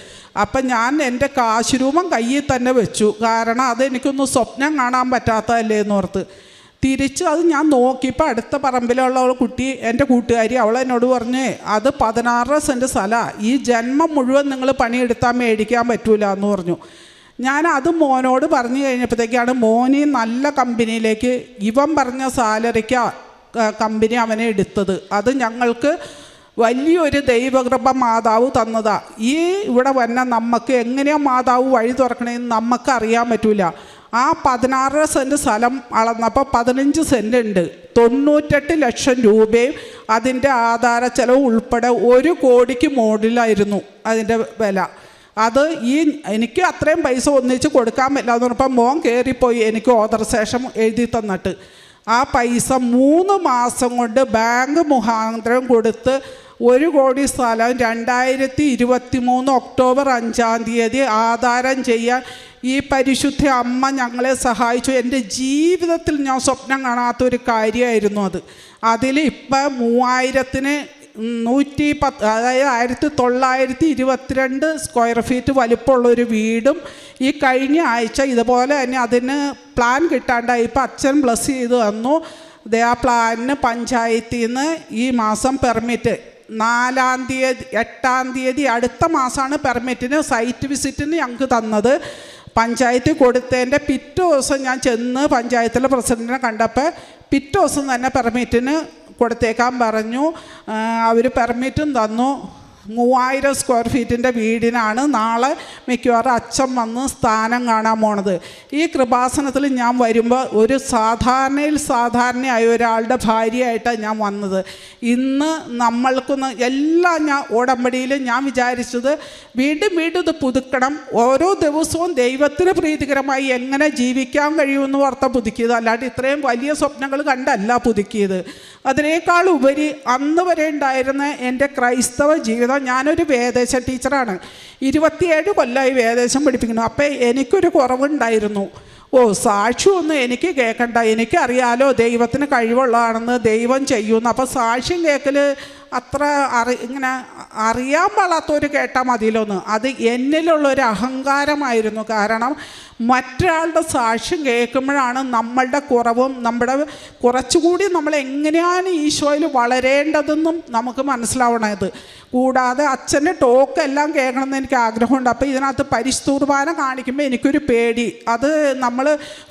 അപ്പം ഞാൻ എന്റെ കാശ് രൂപം കയ്യിൽ തന്നെ വെച്ചു. കാരണം അതെനിക്കൊന്നും സ്വപ്നം കാണാൻ പറ്റാത്തതല്ലേ എന്ന് ഓർത്ത്. തിരിച്ച് അത് ഞാൻ നോക്കിയപ്പോൾ അടുത്ത പറമ്പിലുള്ള കുട്ടി എന്റെ കൂട്ടുകാരി അവൾ എന്നോട് പറഞ്ഞേ അത് പതിനാറര സെന്റ് സ്ഥലമാണ് ഈ ജന്മം മുഴുവൻ നിങ്ങൾ പണിയെടുത്താൽ മേടിക്കാൻ പറ്റൂല എന്ന് പറഞ്ഞു. ഞാൻ അത് മോനോട് പറഞ്ഞു കഴിഞ്ഞപ്പോഴത്തേക്കാണ് മോനി നല്ല കമ്പനിയിലേക്ക് ഇവൻ പറഞ്ഞ സാലറിക്ക് കമ്പനി അവനെ എടുത്തത്. അത് ഞങ്ങൾക്ക് വലിയൊരു ദൈവകൃപ മാതാവ് തന്നതാ. ഈ ഇവിടെ വന്ന നമുക്ക് എങ്ങനെയാ മാതാവ് വഴി തുറക്കണമെന്ന് നമുക്ക് അറിയാൻ പറ്റില്ല ആ പതിനാറര സെന്റ് സ്ഥലം അളന്നപ്പോൾ പതിനഞ്ച് സെന്റ് ഉണ്ട്. തൊണ്ണൂറ്റെട്ട് ലക്ഷം രൂപയും അതിന്റെ ആധാര ചെലവ് ഉൾപ്പെടെ ഒരു കോടിക്ക് മോഡിലായിരുന്നു അതിന്റെ വില. അത് ഈ എനിക്ക് അത്രയും പൈസ ഒന്നിച്ച് കൊടുക്കാൻ പറ്റില്ല എന്ന് പറഞ്ഞപ്പോൾ മോൻ കയറിപ്പോയി എനിക്ക് ഓതർശേഷം എഴുതി തന്നിട്ട്. ആ പൈസ മൂന്ന് മാസം കൊണ്ട് ബാങ്ക് മുഖാന്തരം കൊടുത്ത് ഒരു കോടി സ്ഥലം രണ്ടായിരത്തി ഇരുപത്തി മൂന്ന് ഒക്ടോബർ അഞ്ചാം തീയതി ആധാരം ചെയ്യാൻ ഈ പരിശുദ്ധ അമ്മ ഞങ്ങളെ സഹായിച്ചു. എന്റെ ജീവിതത്തിൽ ഞാൻ സ്വപ്നം കാണാത്തൊരു കാര്യമായിരുന്നു അത്. അതിൽ ഇപ്പം മൂവായിരത്തിന് നൂറ്റി പത്ത് അതായത് ആയിരത്തി തൊള്ളായിരത്തി ഇരുപത്തിരണ്ട് സ്ക്വയർ ഫീറ്റ് വലിപ്പമുള്ള ഒരു വീടും ഈ കഴിഞ്ഞ ആഴ്ച ഇതുപോലെ തന്നെ അതിന് പ്ലാൻ കിട്ടാണ്ടായി. ഇപ്പം അച്ഛൻ ബ്ലസ് ചെയ്ത് തന്നു. ദേ ആ പ്ലാനിന് പഞ്ചായത്തിൽ നിന്ന് ഈ മാസം പെർമിറ്റ് നാലാം തീയതി എട്ടാം തീയതി അടുത്ത മാസമാണ് പെർമിറ്റിന് സൈറ്റ് വിസിറ്റിന് ഞങ്ങൾക്ക് തന്നത്. പഞ്ചായത്തിൽ കൊടുത്തതിന്റെ പിറ്റേ ദിവസം ഞാൻ ചെന്ന് പഞ്ചായത്തിലെ പ്രസിഡന്റിനെ കണ്ടപ്പോൾ പിറ്റേ ദിവസം തന്നെ പെർമിറ്റിന് കൊടുത്തേക്കാൻ പറഞ്ഞു. അവർ പെർമിറ്റും തന്നു. മൂവായിരം സ്ക്വയർ ഫീറ്റിന്റെ വീടിനാണ് നാളെ മിക്കവാറും അച്ഛൻ വന്ന് സ്ഥാനം കാണാൻ പോണത്. ഈ കൃപാസനത്തിൽ ഞാൻ വരുമ്പോൾ ഒരു സാധാരണയിൽ സാധാരണയായ ഒരാളുടെ ഭാര്യയായിട്ടാണ് ഞാൻ വന്നത്. ഇന്ന് നമ്മൾക്കൊന്ന് എല്ലാം ഞാൻ ഉടമ്പടിയിൽ ഞാൻ വിചാരിച്ചത് വീണ്ടും വീണ്ടും ഇത് പുതുക്കണം. ഓരോ ദിവസവും ദൈവത്തിന് പ്രീതികരമായി എങ്ങനെ ജീവിക്കാൻ കഴിയുമെന്ന് ഓർത്ത പുതുക്കിയത്. അല്ലാണ്ട് ഇത്രയും വലിയ സ്വപ്നങ്ങൾ കണ്ടല്ല പുതുക്കിയത്. അതിനേക്കാൾ ഉപരി അന്ന് വരെ ഉണ്ടായിരുന്ന എന്റെ ക്രൈസ്തവ ജീവിതം ഞാനൊരു വേദേശ ടീച്ചറാണ്. ഇരുപത്തിയേഴ് കൊല്ലമായി വേദേശം പഠിപ്പിക്കുന്നു. അപ്പോൾ എനിക്കൊരു കുറവുണ്ടായിരുന്നു. ഓ സാക്ഷ്യമൊന്നും എനിക്ക് കേൾക്കണ്ട എനിക്കറിയാലോ ദൈവത്തിന് കഴിവുള്ളതാണെന്ന് ദൈവം ചെയ്യുമെന്ന് അപ്പോൾ സാക്ഷ്യം കേൾക്കൽ അത്ര അറി ഇങ്ങനെ അറിയാൻ പാടാത്തൊരു കേട്ടാൽ മതിയിലൊന്ന് അത് എന്നിലുള്ളൊരു അഹങ്കാരമായിരുന്നു. കാരണം മറ്റൊരാളുടെ സാക്ഷ്യം കേൾക്കുമ്പോഴാണ് നമ്മളുടെ കുറവും നമ്മുടെ കുറച്ചുകൂടി നമ്മൾ എങ്ങനെയാണ് ഈശോയിൽ വളരേണ്ടതെന്നും നമുക്ക് മനസ്സിലാവണത്. കൂടാതെ അച്ഛന്റെ ടോക്ക് എല്ലാം കേൾക്കണമെന്ന് എനിക്ക് ആഗ്രഹമുണ്ട്. അപ്പോൾ ഇതിനകത്ത് പരിശുദ്ധുർബാന കാണിക്കുമ്പോൾ എനിക്കൊരു പേടി. അത് നമ്മൾ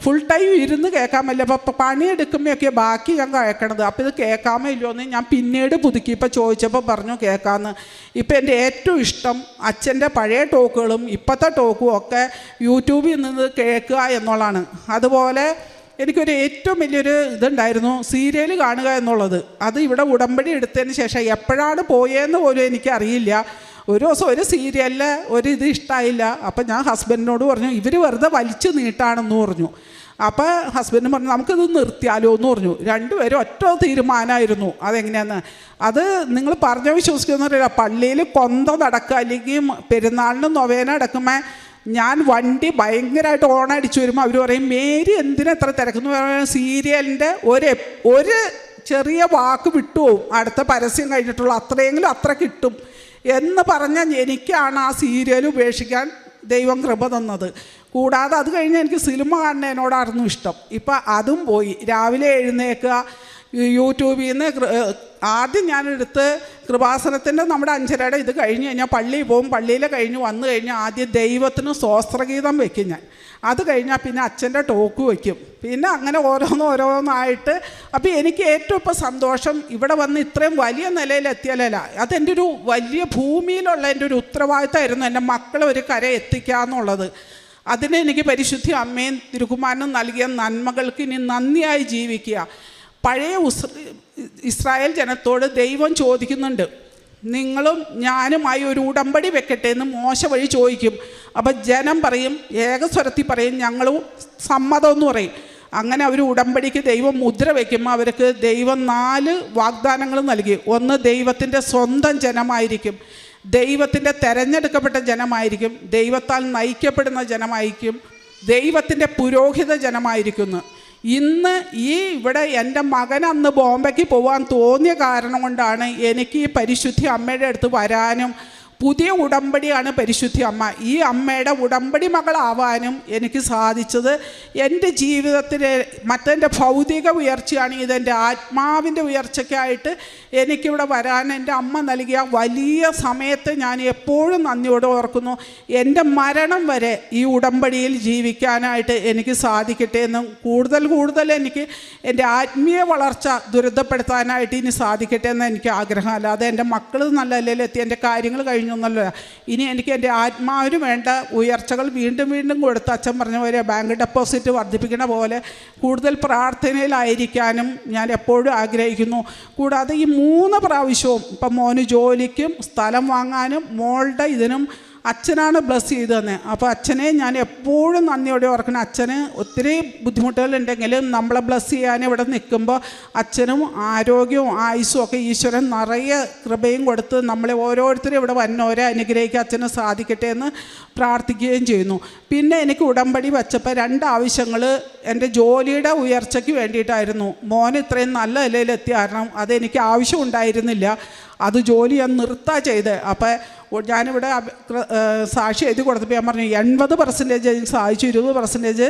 ഫുൾ ടൈം ഇരുന്ന് കേൾക്കാൻ പറ്റില്ല. അപ്പോൾ പണിയെടുക്കുമ്പോഴൊക്കെ ബാക്കി ഞാൻ കേൾക്കണത്. അപ്പോൾ ഇത് കേൾക്കാമോ ഇല്ലയോ എന്ന് ഞാൻ പിന്നീട് പുതുക്കി. ചോദിച്ചപ്പോൾ പറഞ്ഞു കേൾക്കാമെന്ന് ഇപ്പം എന്റെ ഏറ്റവും ഇഷ്ടം അച്ഛന്റെ പഴയ ടോക്കുകളും ഇപ്പോഴത്തെ ടോക്കും ഒക്കെ യൂട്യൂബിൽ നിന്ന് കേൾക്കുക എന്നുള്ളതാണ്. അതുപോലെ എനിക്കൊരു ഏറ്റവും വലിയൊരു ഇതുണ്ടായിരുന്നു സീരിയൽ കാണുക എന്നുള്ളത്. അത് ഇവിടെ ഉടമ്പടി എടുത്തതിന് ശേഷം എപ്പോഴാണ് പോയതെന്ന് പോലും എനിക്കറിയില്ല. ഒരു ദിവസം ഒരു സീരിയലിൽ ഒരു ഇത് ഇഷ്ടമായില്ല അപ്പം ഞാൻ ഹസ്ബൻഡിനോട് പറഞ്ഞു ഇവർ വെറുതെ വലിച്ചു നീട്ടാണെന്ന് പറഞ്ഞു. അപ്പോൾ ഹസ്ബൻഡ് പറഞ്ഞു നമുക്കിത് നിർത്തിയാലോ എന്ന് പറഞ്ഞു. രണ്ടുപേരും ഒറ്റ തീരുമാനമായിരുന്നു. അതെങ്ങനെയാന്ന്? അത് നിങ്ങൾ പറഞ്ഞ വിശ്വസിക്കുന്നറിയില്ല പള്ളിയിൽ കൊന്ത നടക്കുക അല്ലെങ്കിൽ പെരുന്നാളിന് നൊവേന അടക്കുമ്പോൾ ഞാൻ വണ്ടി ഭയങ്കരമായിട്ട് ഓണടിച്ചു വരുമ്പോൾ അവർ പറയും മേരി എന്തിനാ എത്ര തിരക്കെന്ന്? പറയുന്നത് സീരിയലിന്റെ ഒരു ഒരു ചെറിയ വാക്ക് വിട്ടുപോകും അടുത്ത പരസ്യം കഴിഞ്ഞിട്ടുള്ള അത്രയെങ്കിലും അത്ര കിട്ടും. എന്ന് പറഞ്ഞാൽ എനിക്കാണ് ആ സീരിയൽ ഉപേക്ഷിക്കാൻ ദൈവം കൃപ തന്നത്. കൂടാതെ അത് കഴിഞ്ഞ് എനിക്ക് സിനിമ കാണുന്നതിനോടായിരുന്നു ഇഷ്ടം. ഇപ്പം അതും പോയി. രാവിലെ എഴുന്നേക്കുക യൂട്യൂബിൽ നിന്ന് ആദ്യം ഞാനെടുത്ത് കൃപാസനത്തിന്റെ നമ്മുടെ അഞ്ചരയുടെ ഇത് കഴിഞ്ഞ് കഴിഞ്ഞാൽ പള്ളിയിൽ പോകും പള്ളിയിൽ കഴിഞ്ഞ് വന്നു കഴിഞ്ഞാൽ ആദ്യം ദൈവത്തിന് സ്വസ്ത്രഗീതം വെക്കും ഞാൻ. അത് കഴിഞ്ഞാൽ പിന്നെ അച്ഛന്റെ ടോക്ക് വയ്ക്കും പിന്നെ അങ്ങനെ ഓരോന്ന് ഓരോന്നായിട്ട് അപ്പോൾ എനിക്ക് ഏറ്റവും ഇപ്പോൾ സന്തോഷം ഇവിടെ വന്ന് ഇത്രയും വലിയ നിലയിലെത്തിയാലല്ല അതെന്റെ ഒരു വലിയ ഭൂമിയിലുള്ള എന്റെ ഒരു ഉത്തരവാദിത്തമായിരുന്നു എന്റെ മക്കളെ ഒരു കര എത്തിക്കുക എന്നുള്ളത്. അതിന് എനിക്ക് പരിശുദ്ധി അമ്മയും തിരുകുമാരനും നൽകിയ നന്മകൾക്ക് ഇനി നന്ദിയായി ജീവിക്കുക. പഴയ ഇസ്രായേൽ ജനത്തോട് ദൈവം ചോദിക്കുന്നുണ്ട്. നിങ്ങളും ഞാനുമായി ഒരു ഉടമ്പടി വെക്കട്ടെ എന്ന് മോശ വഴി ചോദിക്കും. അപ്പം ജനം പറയും ഏകസ്വരത്തിൽ പറയും ഞങ്ങളും സമ്മതമെന്ന് പറയും. അങ്ങനെ അവർ ഉടമ്പടിക്ക് ദൈവം മുദ്ര വയ്ക്കുമ്പോൾ അവർക്ക് ദൈവം നാല് വാഗ്ദാനങ്ങൾ നൽകി. ഒന്ന് ദൈവത്തിന്റെ സ്വന്തം ജനമായിരിക്കും. ദൈവത്തിന്റെ തെരഞ്ഞെടുക്കപ്പെട്ട ജനമായിരിക്കും. ദൈവത്താൽ നയിക്കപ്പെടുന്ന ജനമായിരിക്കും. ദൈവത്തിന്റെ പുരോഹിത ജനമായിരിക്കുന്നു. ഇന്ന് ഈ ഇവിടെ എന്റെ മകൻ അന്ന് ബോംബെക്ക് പോകാൻ തോന്നിയ കാരണം കൊണ്ടാണ് എനിക്ക് ഈ പരിശുദ്ധി അമ്മയുടെ അടുത്ത് വരാനും പുതിയ ഉടമ്പടിയാണ് പരിശുദ്ധി അമ്മ. ഈ അമ്മയുടെ ഉടമ്പടി മകളാവാനും എനിക്ക് സാധിച്ചത് എന്റെ ജീവിതത്തിലെ മറ്റെന്റെ ഭൗതിക ഉയർച്ചയാണ്. ഇതെന്റെ ആത്മാവിന്റെ ഉയർച്ചയ്ക്കായിട്ട് എനിക്കിവിടെ വരാൻ എന്റെ അമ്മ നൽകിയ വലിയ സമയത്ത് ഞാൻ എപ്പോഴും നന്ദിയോടെ ഓർക്കുന്നു. എന്റെ മരണം വരെ ഈ ഉടമ്പടിയിൽ ജീവിക്കാനായിട്ട് എനിക്ക് സാധിക്കട്ടെ എന്നും കൂടുതൽ കൂടുതൽ എനിക്ക് എന്റെ ആത്മീയ വളർച്ച ദുരിതപ്പെടുത്താനായിട്ട് ഇനി സാധിക്കട്ടെ എന്ന് എനിക്ക് ആഗ്രഹം അല്ലാതെ എന്റെ മക്കൾ നല്ല നിലയിലെത്തി എന്റെ കാര്യങ്ങൾ കഴിഞ്ഞു. എന്നല്ല ഇനി എനിക്ക് എന്റെ ആത്മാവിന് വേണ്ട ഉയർച്ചകൾ വീണ്ടും വീണ്ടും കൊടുത്ത് അച്ഛൻ പറഞ്ഞ പോലെ ബാങ്ക് ഡെപ്പോസിറ്റ് വർദ്ധിപ്പിക്കുന്ന പോലെ കൂടുതൽ പ്രാർത്ഥനയിലായിരിക്കാനും ഞാൻ എപ്പോഴും ആഗ്രഹിക്കുന്നു. കൂടാതെ ഈ മൂന്ന് പ്രാവശ്യവും ഇപ്പം മോന് ജോലിക്കും സ്ഥലം വാങ്ങാനും മോളുടെ ഇതിനും അച്ഛനാണ് ബ്ലസ് ചെയ്തു തന്നെ അപ്പോൾ അച്ഛനെ ഞാൻ എപ്പോഴും നന്ദിയോടെ ഓർക്കണം. അച്ഛന് ഒത്തിരി ബുദ്ധിമുട്ടുകളുണ്ടെങ്കിലും നമ്മളെ ബ്ലസ് ചെയ്യാൻ ഇവിടെ നിൽക്കുമ്പോൾ അച്ഛനും ആരോഗ്യവും ആയുസ്സും ഒക്കെ ഈശ്വരൻ നിറയെ കൃപയും കൊടുത്ത് നമ്മളെ ഓരോരുത്തരും ഇവിടെ വന്നോരെ അനുഗ്രഹിക്കാൻ അച്ഛന് സാധിക്കട്ടെ എന്ന് പ്രാർത്ഥിക്കുകയും ചെയ്യുന്നു. പിന്നെ എനിക്ക് ഉടമ്പടി വച്ചപ്പോൾ രണ്ട് ആവശ്യങ്ങൾ എന്റെ ജോലിയുടെ ഉയർച്ചയ്ക്ക് വേണ്ടിയിട്ടായിരുന്നു. മോൻ ഇത്രയും നല്ല നിലയിലെത്തിയ കാരണം അതെനിക്ക് ആവശ്യം ഉണ്ടായിരുന്നില്ല. അത് ജോലി ഞാൻ നിർത്താ ചെയ്ത്. അപ്പോൾ ഞാനിവിടെ സാക്ഷി എഴുതി കൊടുത്തപ്പോൾ ഞാൻ പറഞ്ഞു എൺപത് പെർസെന്റേജ് എനിക്ക് സാധിച്ചു ഇരുപത് പെർസെന്റേജ്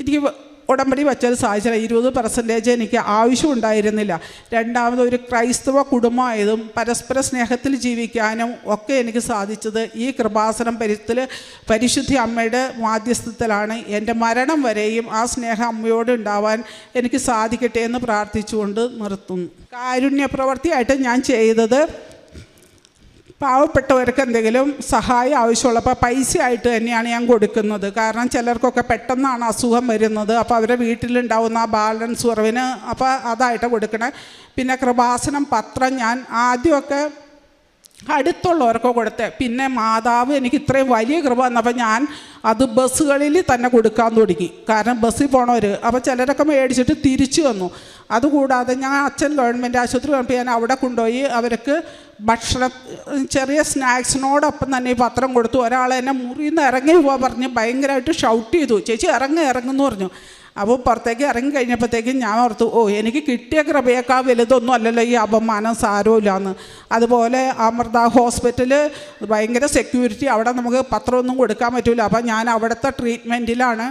എനിക്ക് ഉടമ്പടി വച്ചത് സാധിച്ചില്ല. ഇരുപത് പെർസെന്റേജ് എനിക്ക് ആവശ്യം ഉണ്ടായിരുന്നില്ല രണ്ടാമത് ഒരു ക്രൈസ്തവ കുടുംബമായതും പരസ്പര സ്നേഹത്തിൽ ജീവിക്കാനും ഒക്കെ എനിക്ക് സാധിച്ചത് ഈ കൃപാസനം പരിത്തിൽ പരിശുദ്ധി അമ്മയുടെ മാധ്യസ്ഥത്തിലാണ്. എന്റെ മരണം വരെയും ആ സ്നേഹം അമ്മയോട് ഉണ്ടാവാൻ എനിക്ക് സാധിക്കട്ടെ എന്ന് പ്രാർത്ഥിച്ചുകൊണ്ട് നിർത്തുന്നു. കാരുണ്യ പ്രവൃത്തിയായിട്ട് ഞാൻ ചെയ്തത് പാവപ്പെട്ടവർക്ക് എന്തെങ്കിലും സഹായം ആവശ്യമുള്ളപ്പോൾ പൈസ ആയിട്ട് തന്നെയാണ് ഞാൻ കൊടുക്കുന്നത്. കാരണം ചിലർക്കൊക്കെ പെട്ടെന്നാണ് അസുഖം വരുന്നത്. അപ്പോൾ അവരുടെ വീട്ടിലുണ്ടാവുന്ന ആ ബാലൻസ് കുറവിന് അപ്പോൾ അതായിട്ട് കൊടുക്കണേ. പിന്നെ കൃപാസനം പത്രം ഞാൻ ആദ്യമൊക്കെ അടുത്തുള്ളവർക്ക് കൊടുത്ത്. പിന്നെ മാതാവ് എനിക്ക് ഇത്രയും വലിയ കൃപ വന്നപ്പോൾ ഞാൻ അത് ബസ്സുകളിൽ തന്നെ കൊടുക്കാൻ തുടങ്ങി. കാരണം ബസ്സിൽ പോണവർ അപ്പോൾ ചിലരൊക്കെ മേടിച്ചിട്ട് തിരിച്ചു വന്നു. അതുകൂടാതെ ഞാൻ അച്ഛൻ ഗവൺമെന്റ് ആശുപത്രി വന്നപ്പോൾ ഞാൻ അവിടെ കൊണ്ടുപോയി അവർക്ക് ഭക്ഷണം ചെറിയ സ്നാക്സിനോടൊപ്പം തന്നെ ഈ പത്രം കൊടുത്തു. ഒരാൾ എന്നെ മുറിയിൽ നിന്ന് ഇറങ്ങി പോകാൻ പറഞ്ഞ് ഭയങ്കരമായിട്ട് ഷൗട്ട് ചെയ്തു. ചേച്ചി ഇറങ്ങി ഇറങ്ങുന്നു പറഞ്ഞു. അപ്പോൾ പുറത്തേക്ക് ഇറങ്ങി കഴിഞ്ഞപ്പോഴത്തേക്കും ഞാൻ ഓർത്തു ഓ എനിക്ക് കിട്ടിയ കൃപയേക്കാൾ വലുതൊന്നും അല്ലല്ലോ ഈ അപമാനം സാരമില്ലാന്ന്. അതുപോലെ അമൃത ഹോസ്പിറ്റൽ ഭയങ്കര സെക്യൂരിറ്റി അവിടെ നമുക്ക് പത്രമൊന്നും കൊടുക്കാൻ പറ്റില്ല അപ്പം ഞാൻ അവിടുത്തെ ട്രീറ്റ്മെന്റിലാണ്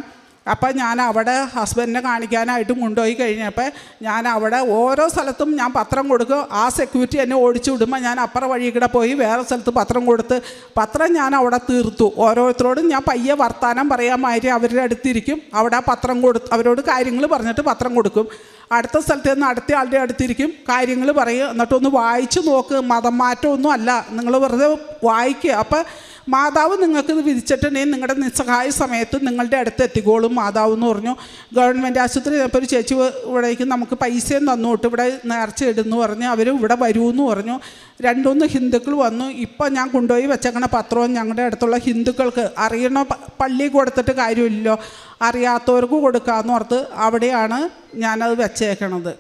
അപ്പം ഞാൻ അവിടെ ഹസ്ബൻഡിനെ കാണിക്കാനായിട്ടും കൊണ്ടുപോയി കഴിഞ്ഞപ്പോൾ ഞാൻ അവിടെ ഓരോ സ്ഥലത്തും ഞാൻ പത്രം കൊടുക്കും. ആ സെക്യൂരിറ്റി എന്നെ ഓടിച്ചു വിടുമ്പോൾ ഞാൻ അപ്പുറ വഴി കൂടെ പോയി വേറെ സ്ഥലത്ത് പത്രം കൊടുത്ത് പത്രം ഞാൻ അവിടെ തീർത്തു. ഓരോരുത്തരോടും ഞാൻ പയ്യെ വർത്താനം പറയാൻ മാതിരി അവരുടെ അടുത്തിരിക്കും. അവിടെ പത്രം കൊടുത്ത് അവരോട് കാര്യങ്ങൾ പറഞ്ഞിട്ട് പത്രം കൊടുക്കും. അടുത്ത സ്ഥലത്ത് നിന്ന് അടുത്ത ആളുടെ അടുത്തിരിക്കും. കാര്യങ്ങൾ പറയും. എന്നിട്ടൊന്ന് വായിച്ചു നോക്ക്. മതം മാറ്റമൊന്നും അല്ല. നിങ്ങൾ വെറുതെ വായിക്കുക അപ്പം മാതാവ് നിങ്ങൾക്ക് ഇത് വിധിച്ചിട്ടുണ്ടെങ്കിൽ നിങ്ങളുടെ നിസ്സഹായ സമയത്ത് നിങ്ങളുടെ അടുത്ത് എത്തിക്കോളും മാതാവ് എന്ന് പറഞ്ഞു. ഗവൺമെന്റ് ആശുപത്രി ഇപ്പോൾ ഒരു ചേച്ചി ഇവിടേക്ക് നമുക്ക് പൈസയും തന്നു വിട്ട് ഇവിടെ നേർച്ച ഇടുന്നു പറഞ്ഞു അവർ ഇവിടെ വരൂ എന്ന് പറഞ്ഞു. രണ്ടുമൂന്ന് ഹിന്ദുക്കൾ വന്നു. ഇപ്പോൾ ഞാൻ കൊണ്ടുപോയി വെച്ചേക്കണ പത്രവും ഞങ്ങളുടെ അടുത്തുള്ള ഹിന്ദുക്കൾക്ക്. അറിയണ പള്ളി കൊടുത്തിട്ട് കാര്യമില്ലല്ലോ. അറിയാത്തവർക്ക് കൊടുക്കാമെന്ന് ഓർത്ത് അവിടെയാണ് ഞാനത് വെച്ചേക്കണത്.